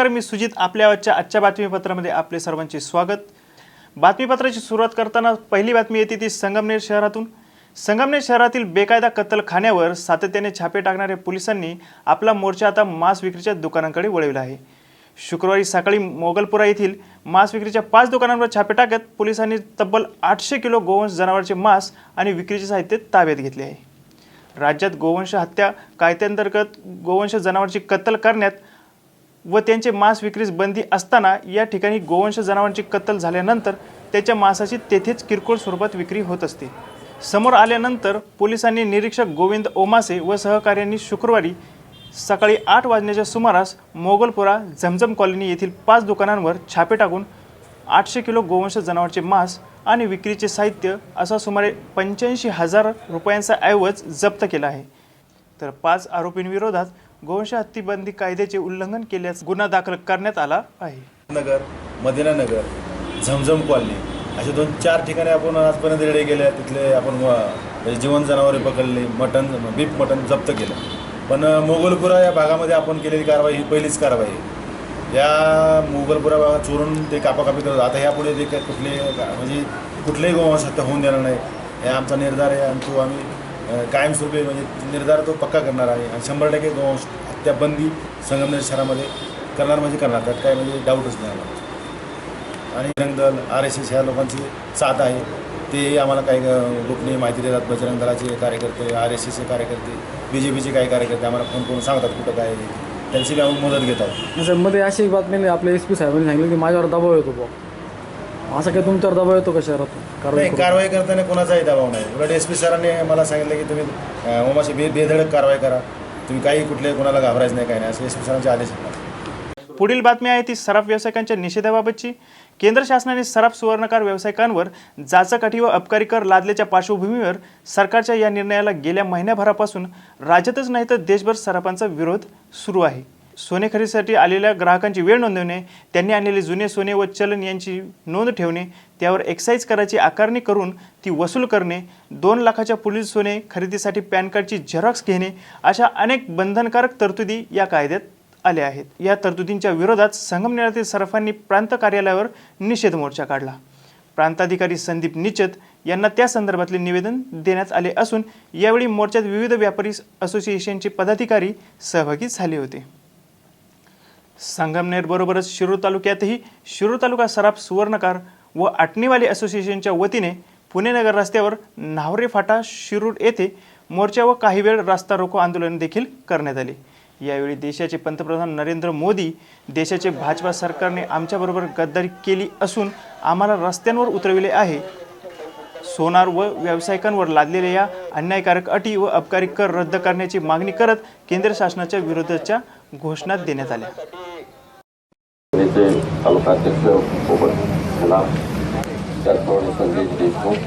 नमस्कार मी सुजित. आपल्या आजच्या आजच्या बातमीपत्रामध्ये आपले सर्वांचे स्वागत. बातमीपत्राची सुरुवात करताना पहिली बातमी येते ती संगमनेर शहरातून. संगमनेर शहरातील बेकायदा कत्तलखान्यावर सातत्याने छापे टाकणाऱ्या पोलिसांनी आपला मोर्चा आता मांस विक्रीच्या दुकानांकडे वळविला आहे. शुक्रवारी सकाळी मोगलपुरा येथील मांस विक्रीच्या पाच दुकानांवर छापे टाकत पोलिसांनी तब्बल आठशे किलो गोवंश जनावरांचे मांस आणि विक्रीचे साहित्य ताब्यात घेतले आहे. राज्यात गोवंश हत्या कायद्यांतर्गत गोवंश जनावरांची कत्तल करण्यात व त्यांचे मांस विक्रीस बंदी असताना या ठिकाणी गोवंश जनावरांची कत्तल झाल्यानंतर त्याच्या मांसाची तेथेच किरकोळ स्वरूपात विक्री होत असते. समोर आल्यानंतर पोलिसांनी निरीक्षक गोविंद ओमासे व सहकार्यांनी शुक्रवारी सकाळी आठ वाजण्याच्या सुमारास मोगलपुरा झमझम कॉलनी येथील पाच दुकानांवर छापे टाकून आठशे किलो गोवंश जनावरचे मांस आणि विक्रीचे साहित्य असा सुमारे पंच्याऐंशी हजार रुपयांचा ऐवज जप्त केला आहे. तर पाच आरोपींविरोधात गोवंश हत्तीबंदी कायद्याचे उल्लंघन केल्यास गुन्हा दाखल करण्यात आला आहे. नगर मदिनानगर झमझम कॉलनी असे दोन चार ठिकाणी आपण आजपर्यंत रेडे गेले तिथले आपण म्हणजे जीवन जनावरे पकडली मटण बीफ मटण जप्त केलं. पण मोगलपुरा या भागामध्ये आपण केलेली कारवाई ही पहिलीच कारवाई आहे. या मोगलपुरा भागात चोरून ते कापाकापी करत आता ह्यापुढे ते कुठले म्हणजे कुठलेही गोवंश हत्या होऊन देणार नाही. हे आमचा निर्धार आहे आणि तो आम्ही कायमस्वरूपी म्हणजे निर्धार तो पक्का करणार आहे आणि शंभर टक्के गोवंश हत्या बंदी संगमनेर शहरामध्ये करणार म्हणजे करणार. त्यात काय म्हणजे डाऊटच नाही आम्हाला. आणि Bajrang Dal R S S ह्या लोकांची साथ आहे. ते आम्हाला काही गोपनीय माहिती देतात. बजरंग दलाचे कार्यकर्ते आर एस एसचे कार्यकर्ते बी जे पीचे काही कार्यकर्ते आम्हाला फोन करून सांगतात कुठं काय त्यांची आम्ही मदत घेतात सरमध्ये अशी बातमी नाही. आपल्या एस पी साहेबांनी सांगितलं की माझ्यावर दबाव येतो बुवा. असा काही तुमच्यावर दबाव येतो का शहरातून? कारवाई नाही करून? कारवाई करताना कोणाचाही दबाव नाही. उलट एस पी सरांनी मला सांगितलं की तुम्ही अ, ओमाशी बे बेधडक कारवाई करा. तुम्ही काही कुठले कोणाला घाबरायचं नाही काही नाही. असं एस पी सरांचे आदेश आहेत. पुढील बातमी आहे ती सराफ व्यावसायिकांच्या निषेधाबाबतची. केंद्र शासनाने सराफ सुवर्णकार व्यावसायिकांवर जाचकाठी व अबकारी कर लादल्याच्या पार्श्वभूमीवर सरकारच्या या निर्णयाला गेल्या महिन्याभरापासून राज्यातच नाही तर देशभर सराफांचा विरोध सुरू आहे. सोने खरेदीसाठी आलेल्या ग्राहकांची वेळ नोंदवणे त्यांनी आणलेले जुने सोने व चलन यांची नोंद ठेवणे त्यावर एक्साईज कराची आकारणी करून ती वसूल करणे दोन लाखाच्या पुढील सोने खरेदीसाठी पॅन कार्डची झेरॉक्स घेणे अशा अनेक बंधनकारक तरतुदी या कायद्यात आल्या आहेत. या तरतुदींच्या विरोधात संगमनेरातील सरफांनी प्रांत कार्यालयावर निषेध मोर्चा काढला. प्रांताधिकारी संदीप निचत यांना त्या संदर्भातले निवेदन देण्यात आले असून यावेळी मोर्चात विविध व्यापारी असोसिएशनचे पदाधिकारी सहभागी झाले होते. संगमनेरबरोबरच शिरूर तालुक्यातही शिरूर तालुका सराफ सुवर्णकार व आटणीवाली असोसिएशनच्या वतीने पुणे नगर रस्त्यावर नावरे फाटा शिरूर येथे मोर्चा व काही वेळ रास्ता रोको आंदोलन देखील करण्यात आले. यावेळी देशाचे पंतप्रधान नरेंद्र मोदी देशाचे भाजपा सरकारने आमच्याबरोबर गद्दारी केली असून आम्हाला रस्त्यांवर उतरविले आहे. सोनार व व्यावसायिकांवर लादलेल्या या अन्यायकारक अटी व अबकारी कर रद्द करण्याची मागणी करत केंद्र शासनाच्या विरोधाच्या घोषणा देण्यात आल्या. तालुकाध्यक्ष सोबत खलाम त्याचप्रमाणे संदेश देशमुख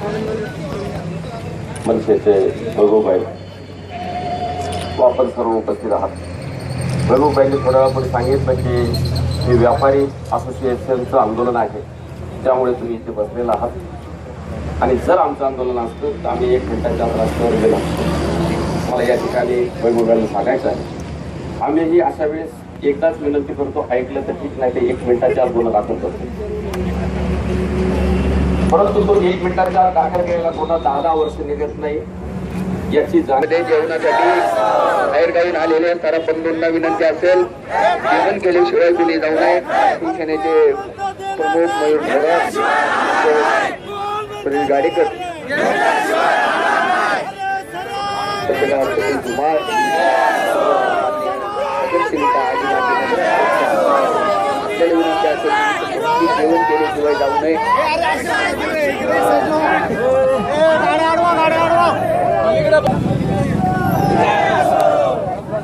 मनसेचे भगूबाई आपण सर्व उपस्थित आहात भगूबाईंनी थोड्या वेळापूर्वी सांगितलं की हे व्यापारी असोसिएशनचं आंदोलन आहे त्यामुळे तुम्ही इथे बसलेला आहात। आणि जर आमचं आंदोलन असतं तर आम्ही एक मिनिटाच्या रस्त्यावर गेलो असतो. मला या ठिकाणी वैभवगांना सांगायचं आहे. आम्हीही अशा वेळेस एकदाच विनंती करतो ऐकलं तर ठीक नाही ते एक मिनिटाच्या आत गुन्हा दाखल करतो. परंतु तो एक मिनिटाच्या आत दाखल केलेला गुन्हा दहा दहा वर्ष निघत नाही. याची जाणीव जेवणासाठी बाहेरगावून आलेल्या सारा बंधूंना विनंती असेल जेवण केल्याशिवाय दिले जाऊ नये. शिवसेनेचे प्रमुख मयूर थोरात सुनील गाडीकर सुनील कुमार की जेवण केल्याशिवाय जाऊ नये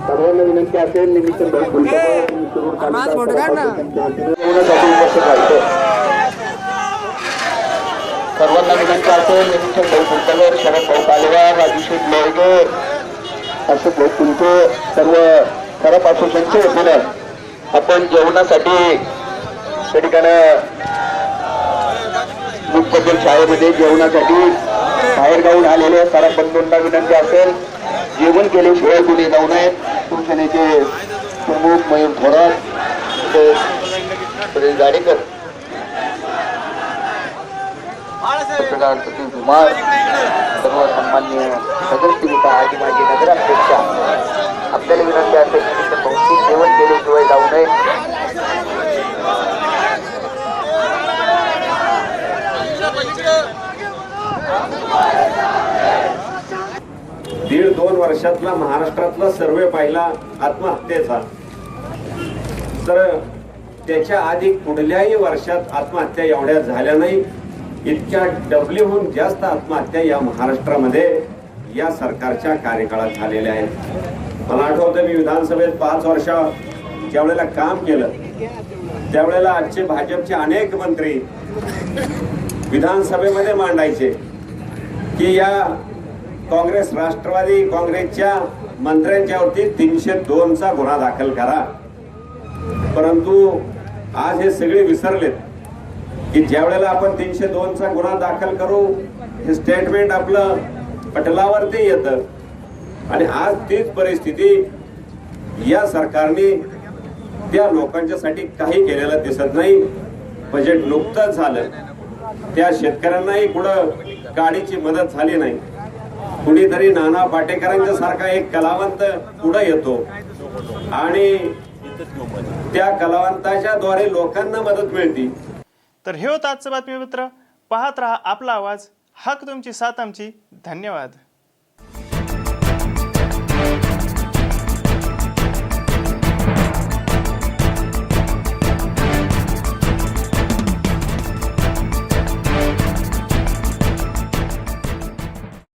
सर्वांना विनंती असेल निमित्त सर्वांना विनंती असेल निमित्त भाऊ शरद भाऊ कालेवार राजूशेठ लोळगे अशोक भाऊ कुलके सर्व खराब असोसिएशनचे वतीनं आपण जेवणासाठी त्या ठिकाणं मुख्यतील शाळेमध्ये जेवणासाठी बाहेर गावून आलेले सारा बंधूंना विनंती असेल जेवण केल्याशिवाय कुणी जाऊ नये. शिवसेनेचे प्रमुख मयूर थोरात अध्यक्ष सुरेश गाडेकर पत्रकार सतीश धुमाळ सर्व सन्मान्य नगरसेविका आदी माझी नगराध्यक्षा आपल्याला विनंती असेल की तिथं बहुतेक जेवण केल्याशिवाय जाऊ नये. दीड दोन वर्षातला महाराष्ट्रातला सर्वे पाहिला आत्महत्येचा तर त्याच्या आधी कुठल्याही वर्षात आत्महत्या एवढ्या झाल्या नाही. इतक्या डबलीहून जास्त आत्महत्या या महाराष्ट्रामध्ये या सरकारच्या कार्यकाळात झालेल्या आहेत. मला आठवतं मी विधानसभेत पाच वर्ष ज्यावेळेला काम केलं त्यावेळेला आजचे भाजपचे अनेक मंत्री विधानसभेमध्ये मांडायचे की या काँग्रेस राष्ट्रवादी काँग्रेसच्या मंत्र्यांच्यावरती तीनशे दोनचा गुन्हा दाखल करा. परंतु आज हे सगळे विसरलेत की ज्या वेळेला आपण तीनशे दोनचा गुन्हा दाखल करू हे स्टेटमेंट आपलं पटलावरती येतं. आणि आज तीच परिस्थिती या सरकारने त्या लोकांच्यासाठी काही केलेलं दिसत नाही. बजेट नुकतंच झालं. त्या शेतकऱ्यांनाही कुठं गाडीची मदत झाली नाही. कुणीतरी नाना पाटेकरांच्या सारखा एक कलावंत पुढे येतो. आणि त्या कलावंताच्या द्वारे लोकांना मदत मिळते. तर हे होतं आजचं बातमीपत्र. पाहत राहा आपला आवाज. हक तुमची साथ आमची. धन्यवाद.